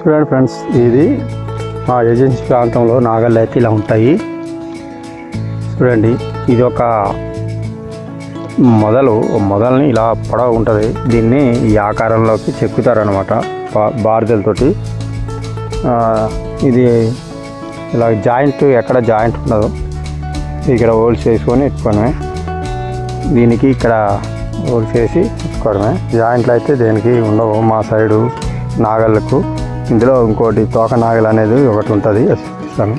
చూడండి ఫ్రెండ్స్ ఇది మా ఏజెన్సీ ప్రాంతంలో నాగళ్ళు అయితే ఇలా ఉంటాయి. చూడండి ఇది ఒక మొదలు మొదలని ఇలా పొడవు ఉంటుంది. దీన్ని ఈ ఆకారంలోకి చెక్కుతారనమాట బార్దెలతోటి ఇది ఇలా జాయింట్ ఎక్కడ జాయింట్ ఉండదు. ఇక్కడ హోల్స్ చేసుకొని ఎత్తుకోవడమే దీనికి ఇక్కడ హోల్స్ చేసి ఎత్తుకోవడమే జాయింట్లు అయితే దేనికి ఉండవు మా సైడు నాగళ్ళకు. ఇందులో ఇంకోటి తోక నాగలు అనేది ఒకటి ఉంటుంది. ఇస్తాను.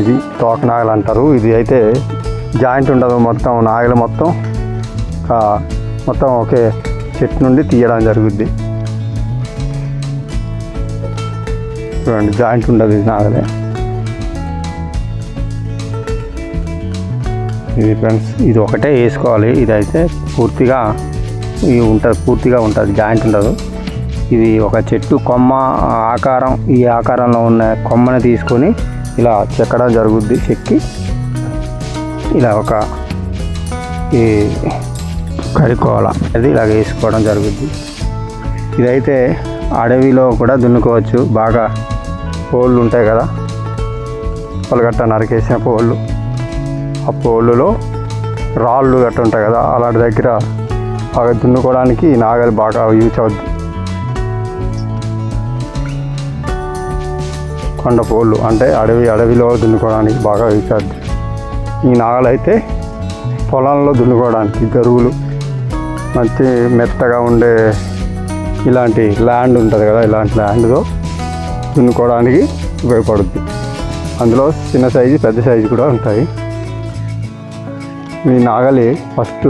ఇది తోక నాగలు అంటారు. ఇది అయితే జాయింట్ ఉండదు మొత్తం నాగలు మొత్తం. మొత్తం ఒకే చెట్టు నుండి తీయడం జరుగుద్ది. చూడండి జాయింట్ ఉండదు ఇది నాగలే. ఇది ఫ్రెండ్స్ ఇది ఒకటే వేసుకోవాలి. ఇదైతే పూర్తిగా ఇవి ఉంటుంది పూర్తిగా ఉంటుంది జాయింట్ ఉండదు. ఇది ఒక చెట్టు కొమ్మ ఆకారం ఈ ఆకారంలో ఉన్న కొమ్మని తీసుకొని ఇలా చెక్కడం జరుగుద్ది చెక్కి. ఇలా ఒక ఈ కడుక్కోవాల. అది ఇలా వేసుకోవడం జరుగుద్ది. ఇదైతే అడవిలో కూడా దున్నుకోవచ్చు. బాగా పోళ్ళు ఉంటాయి కదా. పొలగట్ట నరికేసిన పోళ్ళు. ఆ పోళ్ళులో రాళ్ళు గట్ట ఉంటాయి కదా. అలాంటి దగ్గర బాగా దున్నుకోవడానికి ఈ నాగలి బాగా యూజ్ అవుద్ది. కొండ పోళ్ళు అంటే అడవి అడవిలో దున్నుకోవడానికి బాగా యూజ్ అవుద్ది. ఈ నాగలు అయితే పొలంలో దున్నుకోవడానికి గరువులు మంచి మెత్తగా ఉండే ఇలాంటి ల్యాండ్ ఉంటుంది కదా ఇలాంటి ల్యాండ్లో దున్నుకోవడానికి ఉపయోగపడుద్ది. అందులో చిన్న సైజు పెద్ద సైజు కూడా ఉంటాయి. ఈ నాగలి ఫస్ట్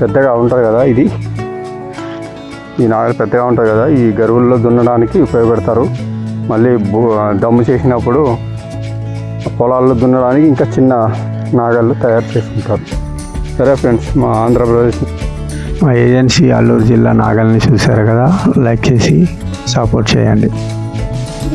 పెద్దగా ఉంటుంది కదా ఇది. ఈ నాగలి పెద్దగా ఉంటుంది కదా ఈ గరువుల్లో దున్నడానికి ఉపయోగపడతారు. మళ్ళీ దమ్ము చేసినప్పుడు పొలాల్లో దున్నడానికి ఇంకా చిన్న నాగళ్ళు తయారు చేసుకుంటారు సరే ఫ్రెండ్స్ మా ఆంధ్రప్రదేశ్ మా ఏజెన్సీ అల్లూరు జిల్లా నాగల్ని చూశారు కదా? లైక్ చేసి సపోర్ట్ చేయండి.